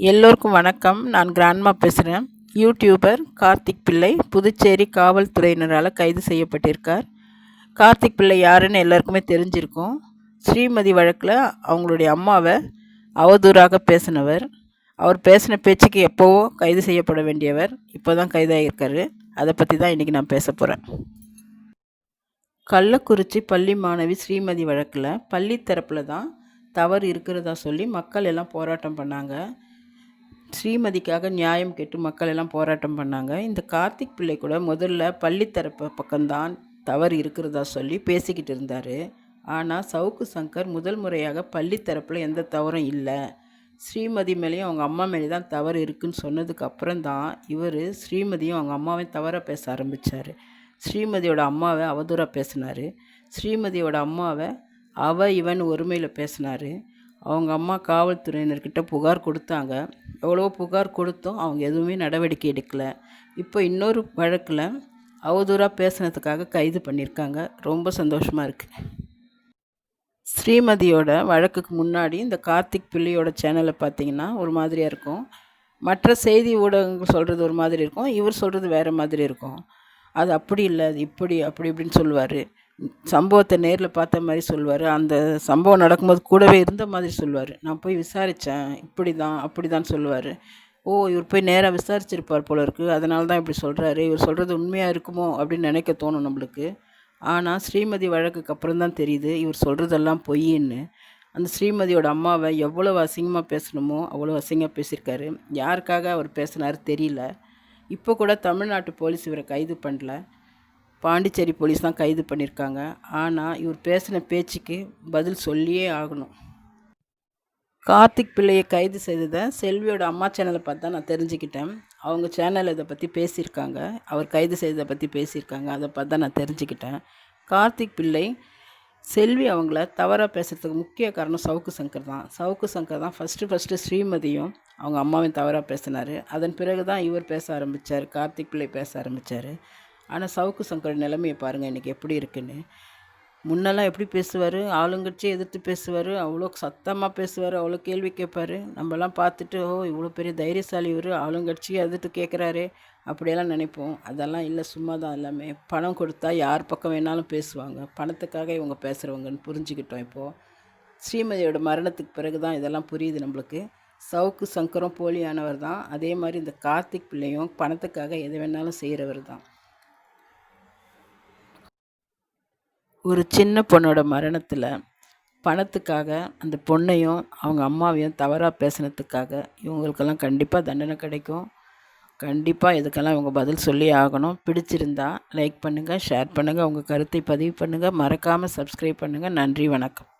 எல்லோருக்கும் வணக்கம். நான் கிராண்ட்மா பேசுகிறேன் யூடியூபர் கார்த்திக் பிள்ளை புதுச்சேரி காவல்துறையினரால் கைது செய்யப்பட்டிருக்கார். கார்த்திக் பிள்ளை யாருன்னு எல்லாருக்குமே தெரிஞ்சிருக்கும். ஸ்ரீமதி வழக்கில் அவங்களுடைய அம்மாவை அவதூறாக பேசினவர். அவர் பேசின பேச்சுக்கு எப்போவோ கைது செய்யப்பட வேண்டியவர். இப்போ தான் கைதாகியிருக்காரு அதை பற்றி தான் இன்றைக்கி நான் பேச போகிறேன் கள்ளக்குறிச்சி பள்ளி மாணவி ஸ்ரீமதி வழக்கில் பள்ளி தரப்பில் தான் தவறு இருக்கிறதா சொல்லி மக்கள் எல்லாம் போராட்டம் பண்ணாங்க. ஸ்ரீமதிக்காக நியாயம் கேட்டு மக்கள் எல்லாம் போராட்டம் பண்ணாங்க. இந்த கார்த்திக் பிள்ளை கூட முதல்ல பள்ளித்தரப்பு பக்கம்தான் தவறு இருக்கிறதா சொல்லி பேசிக்கிட்டு இருந்தார். ஆனால் சவுக்கு சங்கர் முதல் முறையாக பள்ளித்தரப்பில் எந்த தவறும் இல்லை. ஸ்ரீமதி மேலேயும் அவங்க அம்மா மேலே தான் தவறு இருக்குன்னு சொன்னதுக்கு அப்புறம் தான் இவர் ஸ்ரீமதியும் அவங்க அம்மாவையும் தவறாக பேச ஆரம்பித்தார் ஸ்ரீமதியோட அம்மாவை அவதூறாக பேசினார். ஸ்ரீமதியோட அம்மாவை அவ இவன் ஒருமையில் பேசினார். அவங்க அம்மா காவல்துறையினர்கிட்ட புகார் கொடுத்தாங்க. எவ்வளோ புகார் கொடுத்தும் அவங்க எதுவுமே நடவடிக்கை எடுக்கலை. இப்போ இன்னொரு வழக்கில் அவதூறாக பேசுனதுக்காக கைது பண்ணியிருக்காங்க. ரொம்ப சந்தோஷமாக இருக்குது ஸ்ரீமதியோட வழக்குக்கு முன்னாடி இந்த கார்த்திக் பிள்ளையோட சேனலை பார்த்தீங்கன்னா ஒரு மாதிரியாக இருக்கும். மற்ற செய்தி ஊடகங்கள் சொல்கிறது ஒரு மாதிரி இருக்கும். இவர் சொல்கிறது வேறு மாதிரி இருக்கும். அது அப்படி இல்லை அது இப்படி அப்படி இப்படின்னு சொல்லுவார். சம்பவத்தை நேரில் பார்த்த மாதிரி சொல்லுவார் அந்த சம்பவம் நடக்கும்போது கூடவே இருந்த மாதிரி சொல்லுவார் நான் போய் விசாரித்தேன் இப்படி தான் அப்படி தான் சொல்லுவார் ஓ இவர் போய் நேராக விசாரிச்சிருப்பார் போல இருக்குது அதனால தான் இப்படி சொல்கிறாரு இவர் சொல்கிறது உண்மையாக இருக்குமோ அப்படின்னு நினைக்க தோணும் நம்மளுக்கு. ஆனால் ஸ்ரீமதி வழக்குக்கு அப்புறம் தான் தெரியுது இவர் சொல்கிறதெல்லாம் பொய்ன்னு. அந்த ஸ்ரீமதியோட அம்மாவை எவ்வளோ அசிங்கமாக பேசணுமோ அவ்வளோ அசிங்கமாக பேசியிருக்காரு. யாருக்காக அவர் பேசினார் தெரியல. இப்போ கூட தமிழ்நாட்டு போலீஸ் இவரை கைது பண்ணல. பாண்டிச்சேரி போலீஸ் தான் கைது பண்ணியிருக்காங்க. ஆனால் இவர் பேசின பேச்சுக்கு பதில் சொல்லியே ஆகணும். கார்த்திக் பிள்ளையை கைது செய்ததை செல்வியோட அம்மா சேனலை பார்த்து தான் நான் தெரிஞ்சுக்கிட்டேன். அவங்க சேனல் இதை பற்றி பேசியிருக்காங்க. அவர் கைது செய்ததை பற்றி பேசியிருக்காங்க. அதை பார்த்து தான் நான் தெரிஞ்சுக்கிட்டேன். கார்த்திக் பிள்ளை செல்வி அவங்கள தவறாக பேசுகிறதுக்கு முக்கிய காரணம் சவுக்கு சங்கர் தான். சவுக்கு சங்கர் தான் ஃபஸ்ட்டு ஃபஸ்ட்டு ஸ்ரீமதியும் அவங்க அம்மாவையும் தவறாக பேசினார். அதன் பிறகு தான் இவர் பேச ஆரம்பித்தார் கார்த்திக் பிள்ளை பேச ஆரம்பித்தார் ஆனால் சவுக்கு சங்கர் நிலைமையை பாருங்கள் இன்றைக்கி எப்படி இருக்குன்னு. முன்னெல்லாம் எப்படி பேசுவார்? ஆளுங்கட்சி எதிர்த்து பேசுவார்? அவ்வளோ சத்தமாக பேசுவார்? அவ்வளோ கேள்வி கேட்பார்? நம்மலாம் பார்த்துட்டு ஓ இவ்வளோ பெரிய தைரியசாலி இவர் ஆளுங்கட்சி எதிர்த்து கேட்குறாரு அப்படியெல்லாம் நினைப்போம். அதெல்லாம் இல்லை சும்மா தான் எல்லாமே. பணம் கொடுத்தா யார் பக்கம் வேணாலும் பேசுவாங்க. பணத்துக்காக இவங்க பேசுகிறவங்கன்னு புரிஞ்சுக்கிட்டோம் இப்போது ஸ்ரீமதியோட மரணத்துக்கு பிறகு தான் இதெல்லாம் புரியுது நம்மளுக்கு. சவுக்கு சங்கரம் போலியானவர் தான். அதே மாதிரி இந்த கார்த்திக் பிள்ளையும் பணத்துக்காக எது வேணாலும் செய்கிறவர் தான். ஒரு சின்ன பொண்ணோட மரணத்தில் பணத்துக்காக அந்த பொண்ணையும் அவங்க அம்மாவையும் தவறாக பேசினதுக்காக இவங்களுக்கெல்லாம் கண்டிப்பாக தண்டனை கிடைக்கும். கண்டிப்பாக இதுக்கெல்லாம் இவங்க பதில் சொல்லி ஆகணும். பிடிச்சிருந்தா லைக் பண்ணுங்கள் ஷேர் பண்ணுங்கள் உங்கள் கருத்தை பதிவு பண்ணுங்கள் மறக்காமல் சப்ஸ்கிரைப் பண்ணுங்கள் நன்றி வணக்கம்.